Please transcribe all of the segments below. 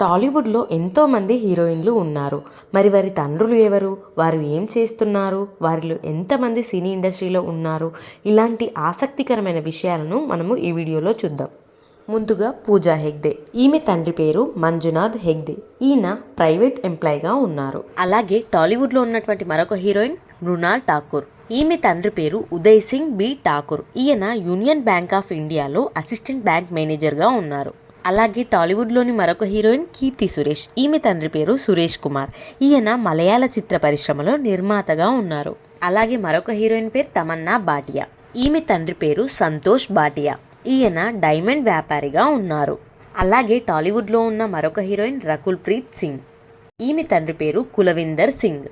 టాలీవుడ్లో ఎంతోమంది హీరోయిన్లు ఉన్నారు. మరి వారి తండ్రులు ఎవరు? వారు ఏం చేస్తున్నారు? వారిలో ఎంతమంది సినీ ఇండస్ట్రీలో ఉన్నారు? ఇలాంటి ఆసక్తికరమైన విషయాలను మనము ఈ వీడియోలో చూద్దాం. ముందుగా పూజా హెగ్డే. ఈమె తండ్రి పేరు మంజునాథ్ హెగ్డే. ఈయన ప్రైవేట్ ఎంప్లాయ్గా ఉన్నారు. అలాగే టాలీవుడ్లో ఉన్నటువంటి మరొక హీరోయిన్ మృణాల్ ఠాకూర్. ఈమె తండ్రి పేరు ఉదయ్ సింగ్ బి ఠాకూర్. ఈయన యూనియన్ బ్యాంక్ ఆఫ్ ఇండియాలో అసిస్టెంట్ బ్యాంక్ మేనేజర్గా ఉన్నారు. అలాగే టాలీవుడ్లోని మరొక హీరోయిన్ కీర్తి సురేష్. ఈమె తండ్రి పేరు సురేష్ కుమార్. ఈయన మలయాళ చిత్ర పరిశ్రమలో నిర్మాతగా ఉన్నారు. అలాగే మరొక హీరోయిన్ పేరు తమన్నా బాటియా ఈమె తండ్రి పేరు సంతోష్ భాటియా. ఈయన డైమండ్ వ్యాపారిగా ఉన్నారు. అలాగే టాలీవుడ్లో ఉన్న మరొక హీరోయిన్ రకుల్ ప్రీత్ సింగ్. ఈమె తండ్రి పేరు కులవిందర్ సింగ్.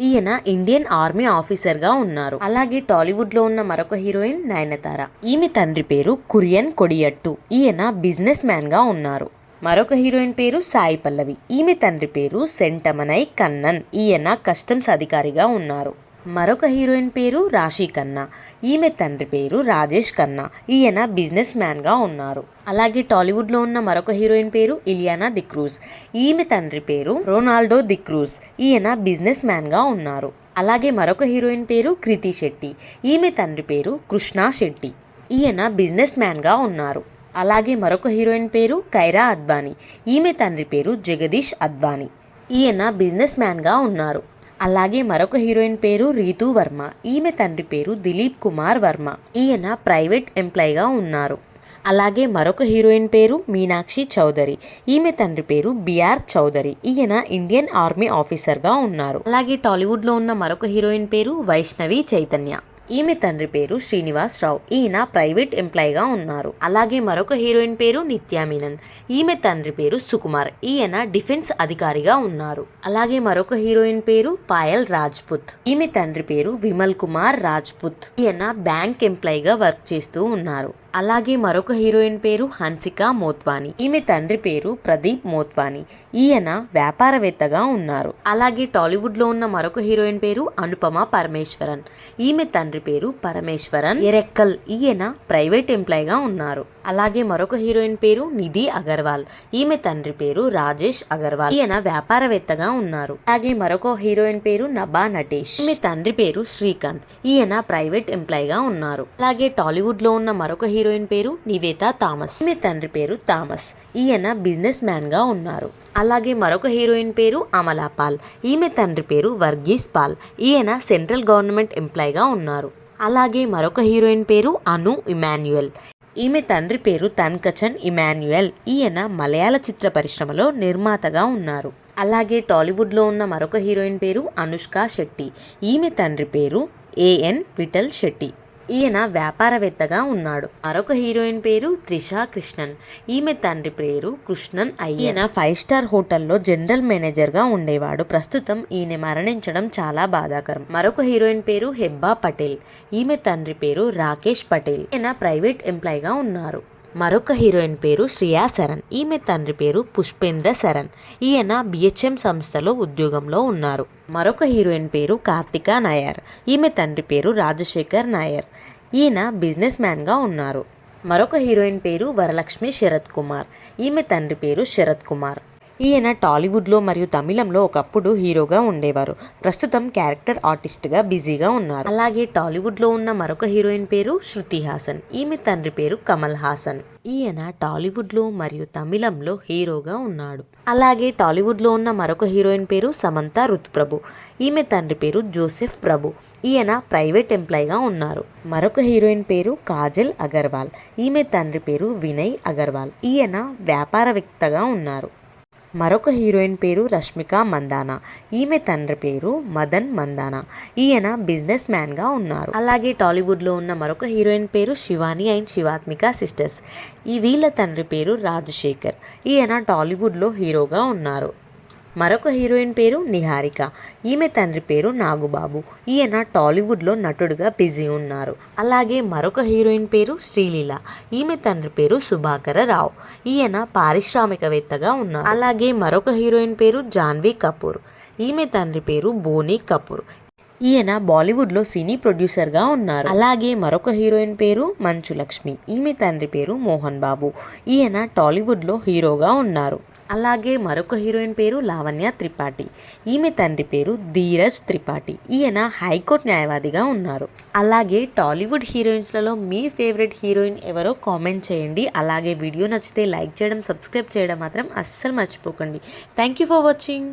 ఈయన ఇండియన్ ఆర్మీ ఆఫీసర్గా ఉన్నారు. అలాగే టాలీవుడ్లో ఉన్న మరొక హీరోయిన్ నయనతార. ఈమె తండ్రి పేరు కురియన్ కొడియట్టు. ఈయన బిజినెస్ మ్యాన్గా ఉన్నారు. మరొక హీరోయిన్ పేరు సాయి పల్లవి. ఈమె తండ్రి పేరు సెంటమనై కన్నన్. ఈయన కస్టమ్స్ అధికారిగా ఉన్నారు. మరొక హీరోయిన్ పేరు రాశి ఖన్నా ఈమె తండ్రి పేరు రాజేష్ ఖన్నా ఈయన బిజినెస్ మ్యాన్గా ఉన్నారు. అలాగే టాలీవుడ్లో ఉన్న మరొక హీరోయిన్ పేరు ఇలియానా దిక్రూజ్ ఈమె తండ్రి పేరు రొనాల్డో దిక్రూజ్ ఈయన బిజినెస్ మ్యాన్గా ఉన్నారు. అలాగే మరొక హీరోయిన్ పేరు కృతి శెట్టి. ఈమె తండ్రి పేరు కృష్ణా శెట్టి. ఈయన బిజినెస్ మ్యాన్గా ఉన్నారు. అలాగే మరొక హీరోయిన్ పేరు కైరా అద్వానీ. ఈమె తండ్రి పేరు జగదీష్ అద్వానీ. ఈయన బిజినెస్ మ్యాన్గా ఉన్నారు. అలాగే మరొక హీరోయిన్ పేరు రీతూ వర్మ. ఈమె తండ్రి పేరు దిలీప్ కుమార్ వర్మ. ఈయన ప్రైవేట్ ఎంప్లాయీగా ఉన్నారు. అలాగే మరొక హీరోయిన్ పేరు మీనాక్షి చౌదరి. ఈమె తండ్రి పేరు బిఆర్ చౌదరి. ఈయన ఇండియన్ ఆర్మీ ఆఫీసర్గా ఉన్నారు. అలాగే టాలీవుడ్లో ఉన్న మరొక హీరోయిన్ పేరు వైష్ణవి చైతన్య. ఈమె తండ్రి పేరు శ్రీనివాస్ రావు ఈయన ప్రైవేట్ ఎంప్లాయీగా ఉన్నారు. అలాగే మరొక హీరోయిన్ పేరు నిత్యా మీనన్. ఈమె తండ్రి పేరు సుకుమార్. ఈయన డిఫెన్స్ అధికారిగా ఉన్నారు. అలాగే మరొక హీరోయిన్ పేరు పాయల్ రాజ్పుత్. ఈమె తండ్రి పేరు విమల్ కుమార్ రాజ్పుత్. ఈయన బ్యాంక్ ఎంప్లాయీగా వర్క్ చేస్తూ ఉన్నారు. అలాగే మరొక హీరోయిన్ పేరు హన్సిక మోత్వాని. ఈమె తండ్రి పేరు ప్రదీప్ మోత్వాని. ఈయన వ్యాపారవేత్తగా ఉన్నారు. అలాగే టాలీవుడ్లో ఉన్న మరొక హీరోయిన్ పేరు అనుపమ పరమేశ్వరన్. ఈమె తండ్రి పేరు పరమేశ్వరన్ ఎరెక్కల్. ఈయన ప్రైవేట్ ఎంప్లాయీగా ఉన్నారు. అలాగే మరొక హీరోయిన్ పేరు నిధి అగర్వాల్. ఈమె తండ్రి పేరు రాజేష్ అగర్వాల్. ఈయన వ్యాపారవేత్తగా ఉన్నారు. అలాగే మరొక హీరోయిన్ పేరు నభా నటేష్. ఈమె తండ్రి పేరు శ్రీకాంత్. ఈయన ప్రైవేట్ ఎంప్లాయీగా ఉన్నారు. అలాగే టాలీవుడ్లో ఉన్న మరొక హీరో హీరోయిన్ పేరు నివేత థామస్. ఈమె తండ్రి పేరు థామస్. ఈయన బిజినెస్ మ్యాన్గా ఉన్నారు. అలాగే మరొక హీరోయిన్ పేరు అమలా పాల్. ఈమె తండ్రి పేరు వర్గీస్ పాల్. ఈయన సెంట్రల్ గవర్నమెంట్ ఎంప్లాయ్గా ఉన్నారు. అలాగే మరొక హీరోయిన్ పేరు అను ఇమాన్యుయల్. ఈమె తండ్రి పేరు తన్కచన్ ఇమాన్యుయల్. ఈయన మలయాళ చిత్ర పరిశ్రమలో నిర్మాతగా ఉన్నారు. అలాగే టాలీవుడ్లో ఉన్న మరొక హీరోయిన్ పేరు అనుష్క శెట్టి. ఈమె తండ్రి పేరు ఏఎన్ విఠల్ శెట్టి. ఈయన వ్యాపారవేత్తగా ఉన్నాడు. మరొక హీరోయిన్ పేరు త్రిషా కృష్ణన్. ఈమె తండ్రి పేరు కృష్ణన్ ఈయన ఫైవ్ స్టార్ హోటల్లో జనరల్ మేనేజర్గా ఉండేవాడు. ప్రస్తుతం ఈయన మరణించడం చాలా బాధాకరం. మరొక హీరోయిన్ పేరు హెబ్బా పటేల్. ఈమె తండ్రి పేరు రాకేష్ పటేల్. ఈయన ప్రైవేట్ ఎంప్లాయీగా ఉన్నారు. మరొక హీరోయిన్ పేరు శ్రియా శరణ్. ఈమె తండ్రి పేరు పుష్పేంద్ర శరణ్. ఈయన బిహెచ్ఎం సంస్థలో ఉద్యోగంలో ఉన్నారు. మరొక హీరోయిన్ పేరు కార్తిక నాయర్. ఈమె తండ్రి పేరు రాజశేఖర్ నాయర్. ఈయన బిజినెస్ మ్యాన్గా ఉన్నారు. మరొక హీరోయిన్ పేరు వరలక్ష్మి శరత్ కుమార్ ఈమె తండ్రి పేరు శరత్ కుమార్ ఈయన టాలీవుడ్లో మరియు తమిళంలో ఒకప్పుడు హీరోగా ఉండేవారు. ప్రస్తుతం క్యారెక్టర్ ఆర్టిస్ట్గా బిజీగా ఉన్నారు. అలాగే టాలీవుడ్లో ఉన్న మరొక హీరోయిన్ పేరు శృతి హాసన్. ఈమె తండ్రి పేరు కమల్ హాసన్. ఈయన టాలీవుడ్లో మరియు తమిళంలో హీరోగా ఉన్నాడు. అలాగే టాలీవుడ్లో ఉన్న మరొక హీరోయిన్ పేరు సమంత రుతుప్రభు. ఈమె తండ్రి పేరు జోసెఫ్ ప్రభు. ఈయన ప్రైవేట్ ఎంప్లాయీగా ఉన్నారు. మరొక హీరోయిన్ పేరు కాజల్ అగర్వాల్. ఈమె తండ్రి పేరు వినయ్ అగర్వాల్. ఈయన వ్యాపారవేత్తగా ఉన్నారు. మరొక హీరోయిన్ పేరు రష్మిక మందానా. ఈమె తండ్రి పేరు మదన్ మందానా. ఈయన బిజినెస్ మ్యాన్గా ఉన్నారు. అలాగే టాలీవుడ్లో ఉన్న మరొక హీరోయిన్ పేరు శివాని అండ్ శివాత్మిక సిస్టర్స్. ఈ వీళ్ళ తండ్రి పేరు రాజశేఖర్. ఈయన టాలీవుడ్లో హీరోగా ఉన్నారు. మరొక హీరోయిన్ పేరు నిహారిక. ఈమె తండ్రి పేరు నాగుబాబు. ఈయన టాలీవుడ్లో నటుడుగా బిజీ ఉన్నారు. అలాగే మరొక హీరోయిన్ పేరు శ్రీలీల. ఈమె తండ్రి పేరు సుభాకర రావు. ఈయన పారిశ్రామికవేత్తగా ఉన్నారు. అలాగే మరొక హీరోయిన్ పేరు జాన్వీ కపూర్. ఈమె తండ్రి పేరు బోనీ కపూర్. ఈయన బాలీవుడ్లో సినీ ప్రొడ్యూసర్గా ఉన్నారు. అలాగే మరొక హీరోయిన్ పేరు మంచు లక్ష్మి ఈమె తండ్రి పేరు మోహన్ బాబు. ఈయన టాలీవుడ్లో హీరోగా ఉన్నారు. అలాగే మరొక హీరోయిన్ పేరు లావణ్య త్రిపాఠి ఈమె తండ్రి పేరు ధీరజ్ త్రిపాఠి. ఈయన హైకోర్టు న్యాయవాదిగా ఉన్నారు. అలాగే టాలీవుడ్ హీరోయిన్స్లలో మీ ఫేవరెట్ హీరోయిన్ ఎవరో కామెంట్ చేయండి. అలాగే వీడియో నచ్చితే లైక్ చేయడం సబ్స్క్రైబ్ చేయడం మాత్రం అస్సలు మర్చిపోకండి. Thank you for watching.